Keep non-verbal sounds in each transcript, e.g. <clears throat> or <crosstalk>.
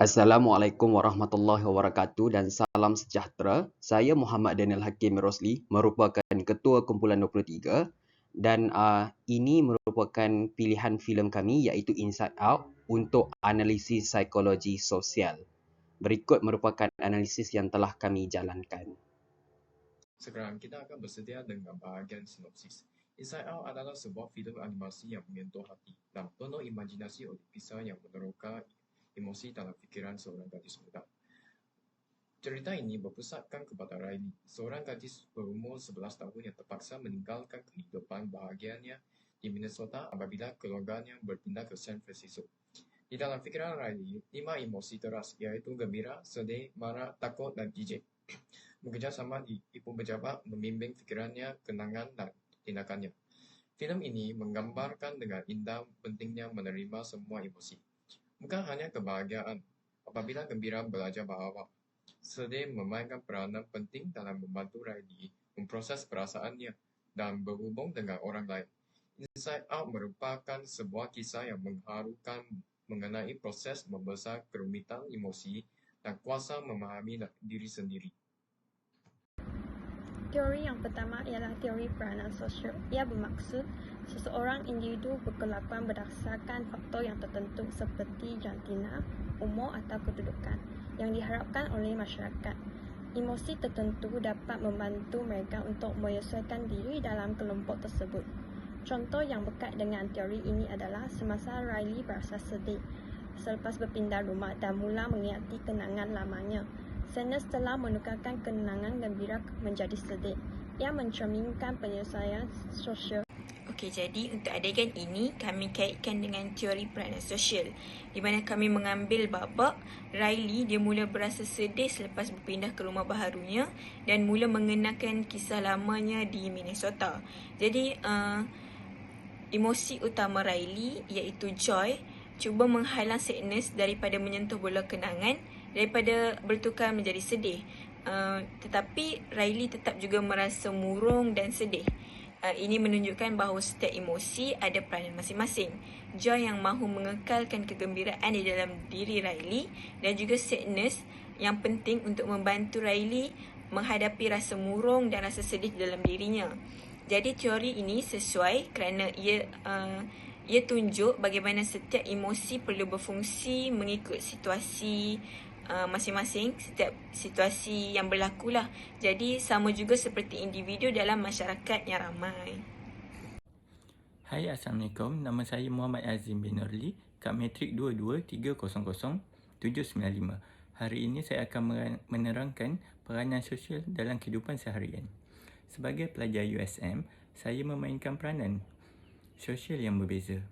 Assalamualaikum warahmatullahi wabarakatuh dan salam sejahtera. Saya Muhammad Daniel Hakim Rosli merupakan Ketua Kumpulan 23 dan uh, ini merupakan pilihan filem kami iaitu Inside Out untuk analisis psikologi sosial. Berikut merupakan analisis yang telah kami jalankan. Sekarang kita akan bersedia dengan bahagian sinopsis. Inside Out adalah sebuah filem animasi yang menyentuh hati dan penuh imajinasi oleh kisah yang meneroka emosi dalam fikiran seorang gadis muda. Cerita ini berpusatkan kepada Riley, seorang gadis berumur 11 tahun yang terpaksa meninggalkan kehidupan bahagianya di Minnesota apabila keluarganya berpindah ke San Francisco. Di dalam fikiran Riley, lima emosi teras iaitu gembira, sedih, marah, takut dan jijik. <clears throat> Bekerjasama di ibu pejabat membimbing fikirannya, kenangan dan tindakannya. Filem ini menggambarkan dengan indah pentingnya menerima semua emosi. Bukan hanya kebahagiaan. Apabila gembira belajar bahawa sedih memainkan peranan penting dalam membantu Riley memproses perasaannya dan berhubung dengan orang lain. Inside Out merupakan sebuah kisah yang mengharukan mengenai proses membesar kerumitan emosi dan kuasa memahami diri sendiri. Teori yang pertama ialah teori peranan sosial. Ia bermaksud seseorang individu berkelakuan berdasarkan faktor yang tertentu seperti jantina, umur atau kedudukan yang diharapkan oleh masyarakat. Emosi tertentu dapat membantu mereka untuk menyesuaikan diri dalam kelompok tersebut. Contoh yang berkait dengan teori ini adalah semasa Riley berasa sedih selepas berpindah rumah dan mula mengingati kenangan lamanya. Sanders telah menukarkan kenangan gembira menjadi sedih. Ia mencerminkan penyelesaian sosial. Okey, jadi untuk adegan ini kami kaitkan dengan teori peranan sosial di mana kami mengambil babak Riley dia mula berasa sedih selepas berpindah ke rumah baharunya dan mula mengenakan kisah lamanya di Minnesota. Jadi uh, emosi utama Riley iaitu joy cuba menghalang sadness daripada menyentuh bola kenangan daripada bertukar menjadi sedih. Uh, tetapi Riley tetap juga merasa murung dan sedih. Uh, ini menunjukkan bahawa setiap emosi ada peranan masing-masing. Joy yang mahu mengekalkan kegembiraan di dalam diri Riley dan juga sadness yang penting untuk membantu Riley menghadapi rasa murung dan rasa sedih dalam dirinya. Jadi teori ini sesuai kerana ia uh, ia tunjuk bagaimana setiap emosi perlu berfungsi mengikut situasi Uh, masing-masing setiap situasi yang berlaku lah. Jadi sama juga seperti individu dalam masyarakat yang ramai. Hai Assalamualaikum, nama saya Muhammad Azim bin Nurli, Kak Metrik 22300 795. Hari ini saya akan menerangkan peranan sosial dalam kehidupan seharian. Sebagai pelajar USM, saya memainkan peranan sosial yang berbeza.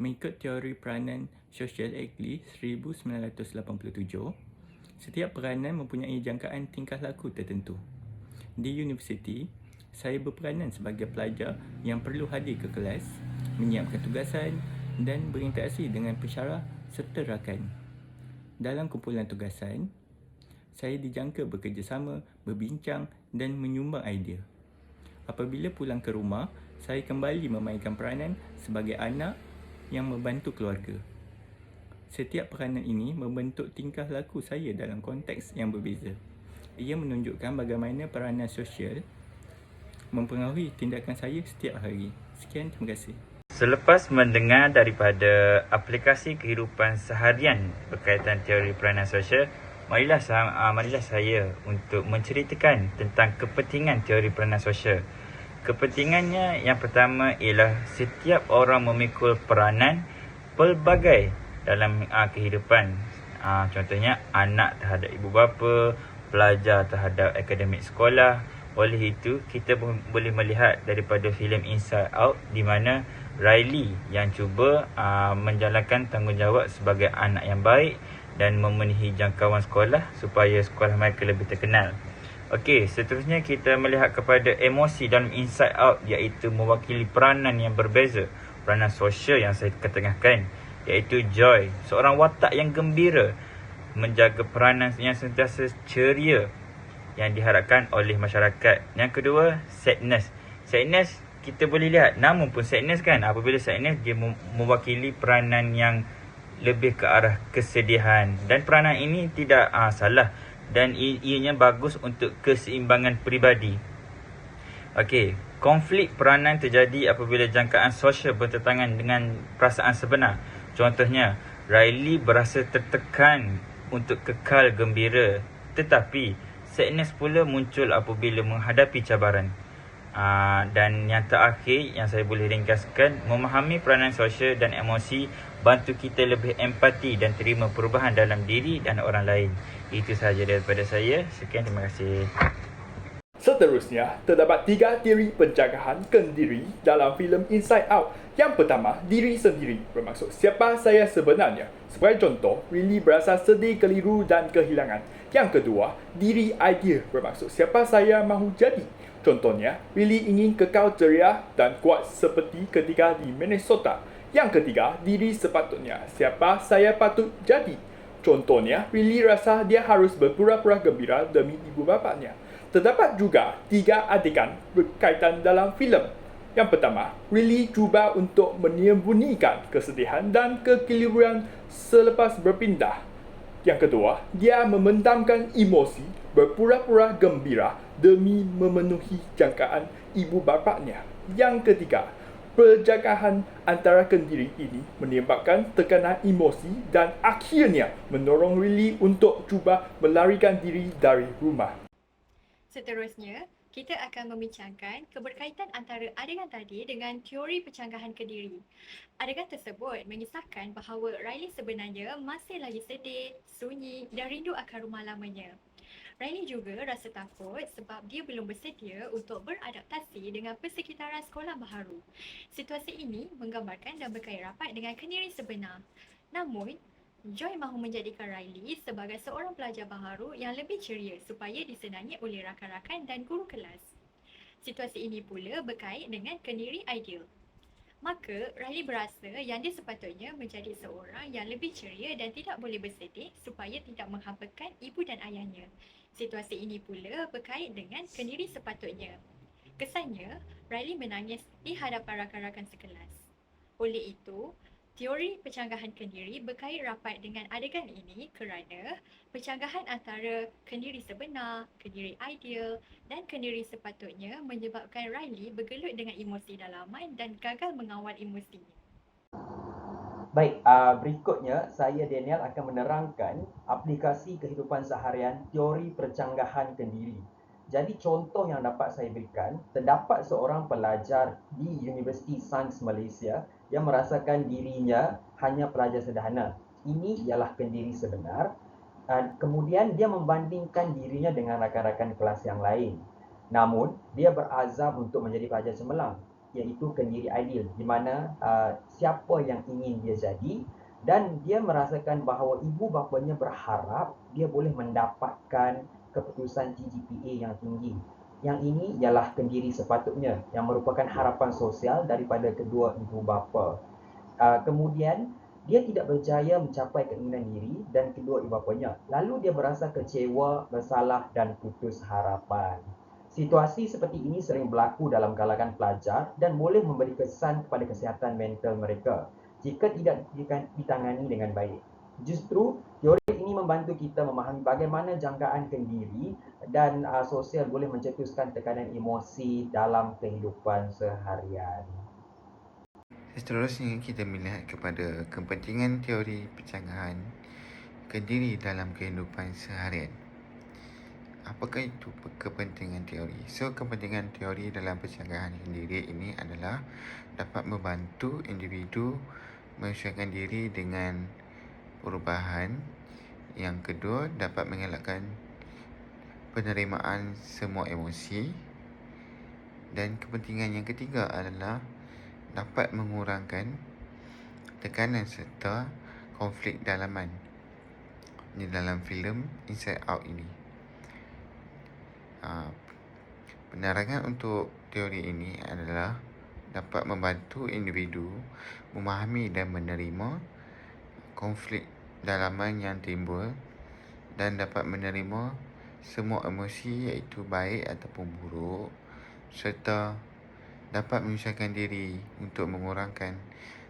Mengikut teori peranan sosial Eckley 1987, setiap peranan mempunyai jangkaan tingkah laku tertentu. Di universiti, saya berperanan sebagai pelajar yang perlu hadir ke kelas, menyiapkan tugasan dan berinteraksi dengan pensyarah serta rakan. Dalam kumpulan tugasan, saya dijangka bekerjasama, berbincang dan menyumbang idea. Apabila pulang ke rumah, saya kembali memainkan peranan sebagai anak yang membantu keluarga. Setiap peranan ini membentuk tingkah laku saya dalam konteks yang berbeza. Ia menunjukkan bagaimana peranan sosial mempengaruhi tindakan saya setiap hari. Sekian, terima kasih. Selepas mendengar daripada aplikasi kehidupan seharian berkaitan teori peranan sosial, marilah uh, marilah saya untuk menceritakan tentang kepentingan teori peranan sosial. Kepentingannya yang pertama ialah setiap orang memikul peranan pelbagai dalam uh, kehidupan. Uh, contohnya anak terhadap ibu bapa, pelajar terhadap akademik sekolah. Oleh itu, kita boleh melihat daripada filem Inside Out di mana Riley yang cuba uh, menjalankan tanggungjawab sebagai anak yang baik dan memenuhi jangkauan sekolah supaya sekolah mereka lebih terkenal. Okey, seterusnya kita melihat kepada emosi dalam inside out iaitu mewakili peranan yang berbeza. Peranan sosial yang saya ketengahkan iaitu joy, seorang watak yang gembira menjaga peranan yang sentiasa ceria yang diharapkan oleh masyarakat. Yang kedua, sadness. Sadness kita boleh lihat namun pun sadness kan apabila sadness dia mewakili peranan yang lebih ke arah kesedihan dan peranan ini tidak uh, salah dan ianya bagus untuk keseimbangan peribadi. Okey, konflik peranan terjadi apabila jangkaan sosial bertentangan dengan perasaan sebenar. Contohnya, Riley berasa tertekan untuk kekal gembira tetapi sadness pula muncul apabila menghadapi cabaran. Uh, dan yang terakhir yang saya boleh ringkaskan memahami peranan sosial dan emosi bantu kita lebih empati dan terima perubahan dalam diri dan orang lain. Itu sahaja daripada saya. Sekian terima kasih. Seterusnya, terdapat tiga teori penjagaan kendiri dalam filem Inside Out. Yang pertama, diri sendiri bermaksud siapa saya sebenarnya. Sebagai contoh, Riley berasa sedih, keliru dan kehilangan. Yang kedua, diri idea bermaksud siapa saya mahu jadi. Contohnya, Riley ingin kekal ceria dan kuat seperti ketika di Minnesota. Yang ketiga, diri sepatutnya siapa saya patut jadi. Contohnya, Riley rasa dia harus berpura-pura gembira demi ibu bapanya. Terdapat juga tiga adegan berkaitan dalam filem. Yang pertama, Riley cuba untuk menyembunyikan kesedihan dan kekeliruan selepas berpindah. Yang kedua, dia memendamkan emosi berpura-pura gembira demi memenuhi jangkaan ibu bapaknya. Yang ketiga, perjagahan antara kendiri ini menyebabkan tekanan emosi dan akhirnya mendorong Riley untuk cuba melarikan diri dari rumah. Seterusnya, kita akan membincangkan keberkaitan antara adegan tadi dengan teori pencanggahan kediri. Adegan tersebut mengisahkan bahawa Riley sebenarnya masih lagi sedih, sunyi dan rindu akan rumah lamanya. Riley juga rasa takut sebab dia belum bersedia untuk beradaptasi dengan persekitaran sekolah baharu. Situasi ini menggambarkan dan berkait rapat dengan kendiri sebenar. Namun, Joy mahu menjadikan Riley sebagai seorang pelajar baharu yang lebih ceria supaya disenangi oleh rakan-rakan dan guru kelas. Situasi ini pula berkait dengan kendiri ideal. Maka, Riley berasa yang dia sepatutnya menjadi seorang yang lebih ceria dan tidak boleh bersedih supaya tidak menghampakan ibu dan ayahnya. Situasi ini pula berkait dengan kendiri sepatutnya. Kesannya, Riley menangis di hadapan rakan-rakan sekelas. Oleh itu, Teori pencanggahan kendiri berkait rapat dengan adegan ini kerana pencanggahan antara kendiri sebenar, kendiri ideal dan kendiri sepatutnya menyebabkan Riley bergelut dengan emosi dalaman dan gagal mengawal emosinya. Baik, uh, berikutnya saya Daniel akan menerangkan aplikasi kehidupan seharian teori percanggahan kendiri. Jadi contoh yang dapat saya berikan, terdapat seorang pelajar di Universiti Sains Malaysia yang merasakan dirinya hanya pelajar sederhana. Ini ialah kendiri sebenar. Kemudian dia membandingkan dirinya dengan rakan-rakan kelas yang lain. Namun, dia berazam untuk menjadi pelajar cemerlang iaitu kendiri ideal di mana uh, siapa yang ingin dia jadi dan dia merasakan bahawa ibu bapanya berharap dia boleh mendapatkan keputusan GPA yang tinggi. Yang ini ialah kendiri sepatutnya yang merupakan harapan sosial daripada kedua ibu bapa. Uh, kemudian dia tidak berjaya mencapai keinginan diri dan kedua ibu bapanya. Lalu dia berasa kecewa, bersalah dan putus harapan. Situasi seperti ini sering berlaku dalam kalangan pelajar dan boleh memberi kesan kepada kesihatan mental mereka jika tidak ditangani dengan baik. Justru teori ini membantu kita memahami bagaimana jangkaan kendiri dan uh, sosial boleh mencetuskan tekanan emosi dalam kehidupan seharian. Seterusnya kita melihat kepada kepentingan teori pencanggahan kendiri dalam kehidupan seharian. Apakah itu kepentingan teori? So, kepentingan teori dalam pencanggahan kendiri ini adalah dapat membantu individu menyesuaikan diri dengan perubahan. Yang kedua, dapat mengelakkan penerimaan semua emosi. Dan kepentingan yang ketiga adalah dapat mengurangkan tekanan serta konflik dalaman di dalam filem Inside Out ini. Uh, penerangan untuk teori ini adalah dapat membantu individu memahami dan menerima konflik dalaman yang timbul dan dapat menerima semua emosi iaitu baik ataupun buruk serta dapat menyesuaikan diri untuk mengurangkan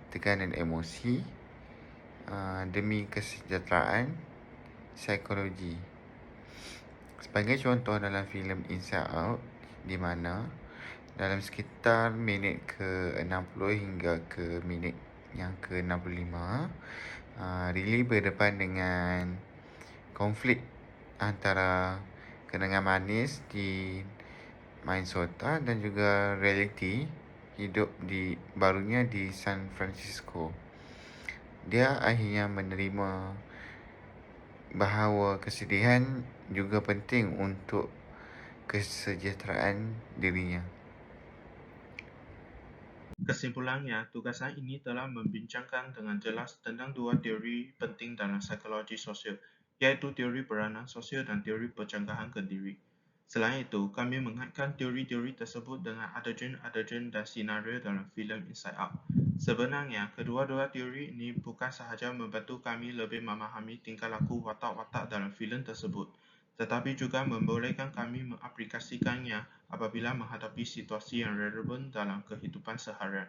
tekanan emosi uh, demi kesejahteraan psikologi. Sebagai contoh dalam filem Inside Out di mana dalam sekitar minit ke-60 hingga ke minit yang ke-65 uh, Riley berdepan dengan konflik antara kenangan manis di Minnesota dan juga realiti hidup di barunya di San Francisco. Dia akhirnya menerima bahawa kesedihan juga penting untuk kesejahteraan dirinya. Kesimpulannya, tugasan ini telah membincangkan dengan jelas tentang dua teori penting dalam psikologi sosial, iaitu teori peranan sosial dan teori pencanggahan ke diri. Selain itu, kami mengaitkan teori-teori tersebut dengan adegan-adegan dan senario dalam filem Inside Out. Sebenarnya, kedua-dua teori ini bukan sahaja membantu kami lebih memahami tingkah laku watak-watak dalam filem tersebut, tetapi juga membolehkan kami mengaplikasikannya apabila menghadapi situasi yang relevan dalam kehidupan seharian.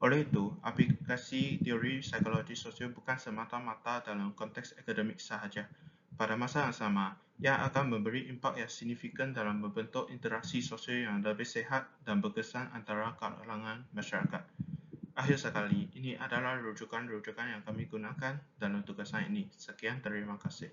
Oleh itu, aplikasi teori psikologi sosial bukan semata-mata dalam konteks akademik sahaja. Pada masa yang sama, ia akan memberi impak yang signifikan dalam membentuk interaksi sosial yang lebih sehat dan berkesan antara kalangan masyarakat. Akhir sekali, ini adalah rujukan-rujukan yang kami gunakan dalam tugasan ini. Sekian, terima kasih.